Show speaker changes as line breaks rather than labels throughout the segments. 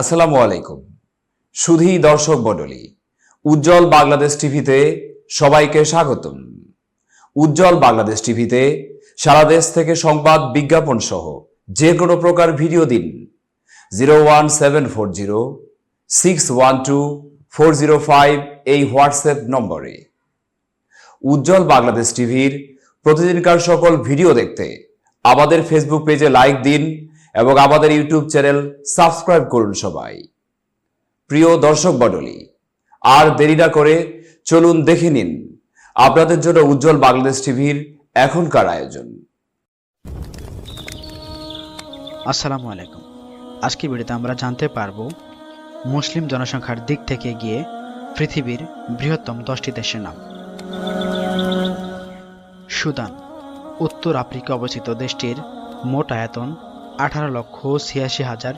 আসসালামু আলাইকুম। সুধী দর্শক মণ্ডলী, উজ্জ্বল বাংলাদেশ টিভিতে সবাইকে স্বাগতম। উজ্জ্বল বাংলাদেশ টিভিতে সারা দেশ থেকে সংবাদ বিজ্ঞাপন সহ যে কোনো প্রকার ভিডিও দিন। Zero one seven four zero, six one two four zero five এই হোয়াটসঅ্যাপ নম্বরে। উজ্জ্বল বাংলাদেশ টিভির প্রতিদিনকার সকল ভিডিও দেখতে আমাদের ফেসবুক পেজে লাইক দিন এবং আমাদের ইউটিউব চ্যানেল সাবস্ক্রাইব করুন সবাই। প্রিয় দর্শক মণ্ডলী, আর দেরি না করে চলুন দেখে নিন আপনাদের জন্য উজ্জ্বল বাংলাদেশ টিভির এখনকার আয়োজন।
আসসালামু আলাইকুম। আজকে ভিডিওতে আমরা জানতে পারব, মুসলিম জনসংখ্যার দিক থেকে গিয়ে পৃথিবীর বৃহত্তম দশটি দেশের নাম। সুদান, উত্তর আফ্রিকা অবস্থিত দেশটির মোট আয়তন আঠারো লক্ষ ছিয়াশি হাজার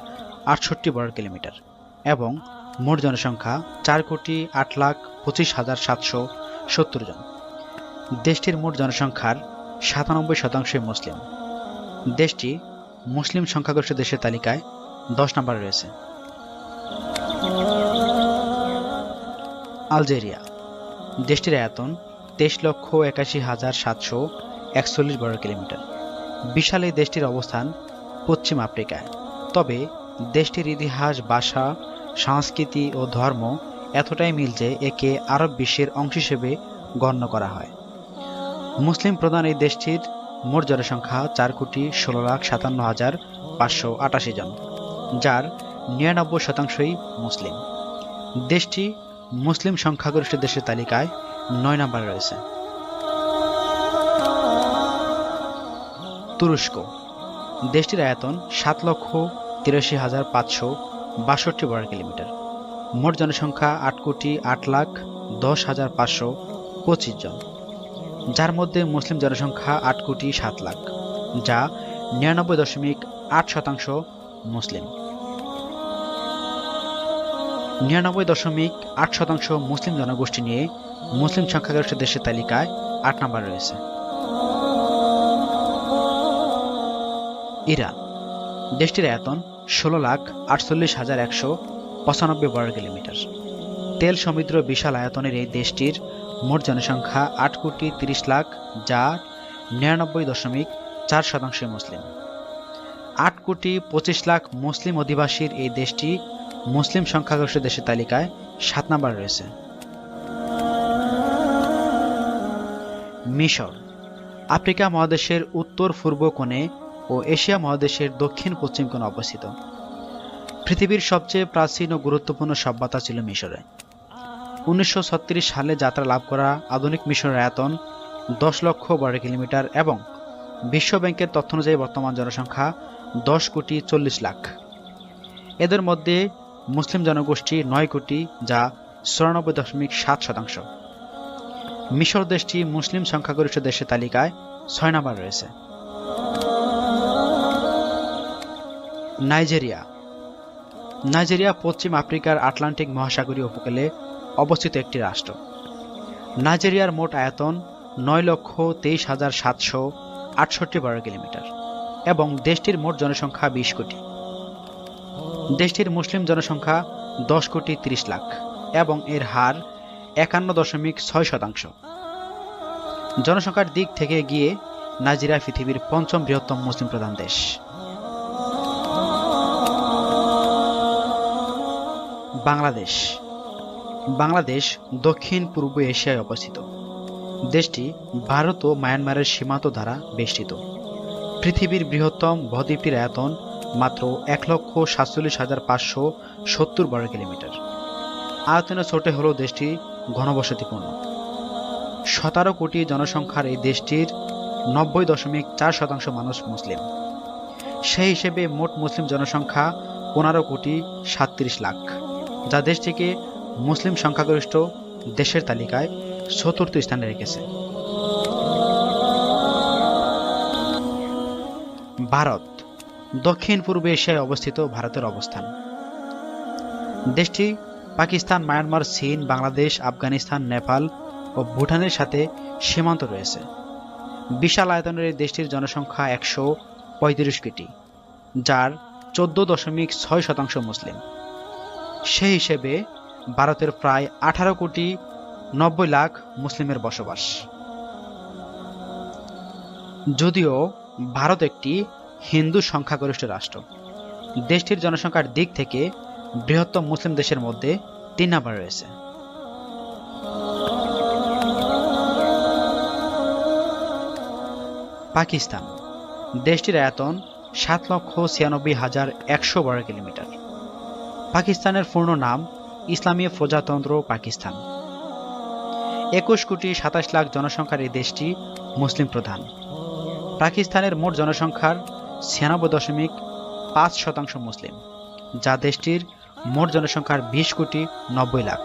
আটষট্টি বর্গ কিলোমিটার এবং মোট জনসংখ্যা চার কোটি আট লাখ পঁচিশ হাজার সাতশো সত্তর জন। দেশটির মোট জনসংখ্যার সাতানব্বই শতাংশই মুসলিম। দেশটি মুসলিম সংখ্যাগরিষ্ঠ দেশের তালিকায় দশ নম্বরে রয়েছে। আলজেরিয়া। দেশটির আয়তন তেইশ লক্ষ একাশি হাজার সাতশো একচল্লিশ বর্গ কিলোমিটার। বিশাল এই দেশটির অবস্থান পশ্চিম আফ্রিকায় তবে দেশটির ইতিহাস, ভাষা, সংস্কৃতি ও ধর্ম এতটাই মিল যে একে আরব বিশ্বের অংশ হিসেবে গণ্য করা হয়। মুসলিম প্রধান এই দেশটির মোট জনসংখ্যা চার কোটি ষোলো লাখ সাতান্ন হাজার পাঁচশো আটাশি জন, যার নিরানব্বই শতাংশই মুসলিম। দেশটি মুসলিম সংখ্যাগরিষ্ঠ দেশের তালিকায় নয় নম্বরে রয়েছে। তুরস্ক দেশটির আয়তন সাত লক্ষ তিরাশি হাজার পাঁচশো বাষট্টি বর্গ কিলোমিটার। মোট জনসংখ্যা আট কোটি আট লাখ দশ হাজার পাঁচশো পঁচিশ জন। যার মধ্যে মুসলিম জনসংখ্যা আট কোটি সাত লাখ, যা নিরানব্বই দশমিক আট শতাংশ মুসলিম। নিরানব্বই দশমিক আট শতাংশ মুসলিম জনগোষ্ঠী নিয়ে মুসলিম সংখ্যাগরিষ্ঠ দেশের তালিকায় আট নম্বর রয়েছে। ইরান দেশটির আয়তন ষোলো লাখ আটচল্লিশ হাজার একশো পঁচানব্বই বর্গ কিলোমিটার। তেল সমৃদ্ধ বিশাল আয়তনের এই দেশটির মোট জনসংখ্যা আট কোটি তিরিশ লাখ, যা নিরানব্বই দশমিক চার শতাংশ মুসলিম। আট কোটি পঁচিশ লাখ মুসলিম অধিবাসীর এই দেশটি মুসলিম সংখ্যাগরিষ্ঠ দেশের তালিকায় সাত নম্বর রয়েছে। মিশর। আফ্রিকা মহাদেশের উত্তর পূর্ব কোণে ও এশিয়া মহাদেশের দক্ষিণ পশ্চিম কোণে অবস্থিত। পৃথিবীর সবচেয়ে প্রাচীন ও গুরুত্বপূর্ণ সভ্যতা ছিল মিশরে। উনিশশো ছত্রিশ সালে যাত্রা লাভ করা আধুনিক মিশরের আয়তন দশ লক্ষ বর্গ কিলোমিটার এবং বিশ্ব ব্যাংকের তথ্য অনুযায়ী বর্তমান জনসংখ্যা দশ কোটি চল্লিশ লাখ। এদের মধ্যে মুসলিম জনগোষ্ঠী নয় কোটি, যা চুরানব্বই দশমিক সাত শতাংশ। মিশর দেশটি মুসলিম সংখ্যাগরিষ্ঠ দেশের তালিকায় ছয় নম্বর রয়েছে। নাইজেরিয়া। নাইজেরিয়া পশ্চিম আফ্রিকার আটলান্টিক মহাসাগরীয় উপকূলে অবস্থিত একটি রাষ্ট্র। নাইজেরিয়ার মোট আয়তন নয় লক্ষ তেইশ হাজার সাতশো আটষট্টি বর্গ কিলোমিটার এবং দেশটির মোট জনসংখ্যা বিশ কোটি। দেশটির মুসলিম জনসংখ্যা দশ কোটি তিরিশ লাখ এবং এর হার একান্ন দশমিক ছয় শতাংশ। জনসংখ্যার দিক থেকে গিয়ে নাইজেরিয়া পৃথিবীর পঞ্চম বৃহত্তম মুসলিম প্রধান দেশ। বাংলাদেশ। বাংলাদেশ দক্ষিণ পূর্ব এশিয়ায় অবস্থিত। দেশটি ভারত ও মায়ানমারের সীমান্ত দ্বারা বেষ্টিত। পৃথিবীর বৃহত্তম বদ্বীপটির আয়তন মাত্র এক লক্ষ সাতচল্লিশ হাজার পাঁচশো সত্তর বর্গ কিলোমিটার। আয়তনে ছোটে হলেও দেশটি ঘনবসতিপূর্ণ। সতেরো কোটি জনসংখ্যার এই দেশটির নব্বই দশমিক চার শতাংশ মানুষ মুসলিম। সেই হিসেবে মোট মুসলিম জনসংখ্যা পনেরো কোটি সাতত্রিশ লাখ। যা দেশটিকে মুসলিম সংখ্যাগরিষ্ঠ দেশের তালিকায় চতুর্থ স্থানে রেখেছে। ভারত, দক্ষিণ পূর্ব এশিয়ায় অবস্থিত ভারতের অবস্থান। দেশটি পাকিস্তান, মায়ানমার, চীন, বাংলাদেশ, আফগানিস্তান, নেপাল ও ভুটানের সাথে সীমান্ত রয়েছে। বিশাল আয়তনের এই দেশটির জনসংখ্যা একশো পঁয়ত্রিশ কোটি, যার চোদ্দ দশমিক ছয় শতাংশ মুসলিম। সেই হিসেবে ভারতের প্রায় আঠারো কোটি নব্বই লাখ মুসলিমের বসবাস। যদিও ভারত একটি হিন্দু সংখ্যাগরিষ্ঠ রাষ্ট্র, দেশটির জনসংখ্যার দিক থেকে বৃহত্তম মুসলিম দেশের মধ্যে তিন নম্বর রয়েছে। পাকিস্তান, দেশটির আয়তন সাত লক্ষ ছিয়ানব্বই হাজার একশো বর্গ কিলোমিটার। পাকিস্তানের পূর্ণ নাম ইসলামী প্রজাতন্ত্র পাকিস্তান। একুশ কোটি সাতাশ লাখ জনসংখ্যার এই দেশটি মুসলিম প্রধান। পাকিস্তানের মোট জনসংখ্যার ছিয়ানব্বই দশমিক পাঁচ শতাংশ মুসলিম, যা দেশটির মোট জনসংখ্যার বিশ কোটি নব্বই লাখ।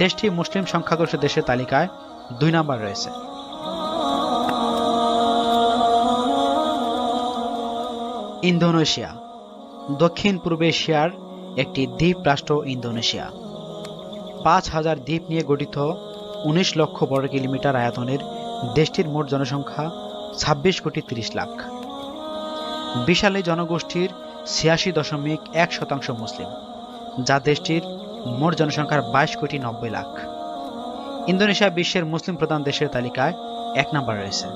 দেশটি মুসলিম সংখ্যাগরিষ্ঠ দেশের তালিকায় দুই নম্বর রয়েছে। ইন্দোনেশিয়া দক্ষিণ পূর্ব এশিয়ার একটি দ্বীপ রাষ্ট্র ইন্দোনেশিয়া। পাঁচ হাজার দ্বীপ নিয়ে গঠিত উনিশ লক্ষ বর্গ কিলোমিটার আয়তনের দেশটির মোট জনসংখ্যা ছাব্বিশ কোটি তিরিশ লাখ। বিশাল এই জনগোষ্ঠীর ছিয়াশি দশমিক এক শতাংশ মুসলিম, যা দেশটির মোট জনসংখ্যার বাইশ কোটি নব্বই লাখ। ইন্দোনেশিয়া বিশ্বের মুসলিম প্রধান দেশের তালিকায় এক নম্বর রয়েছে।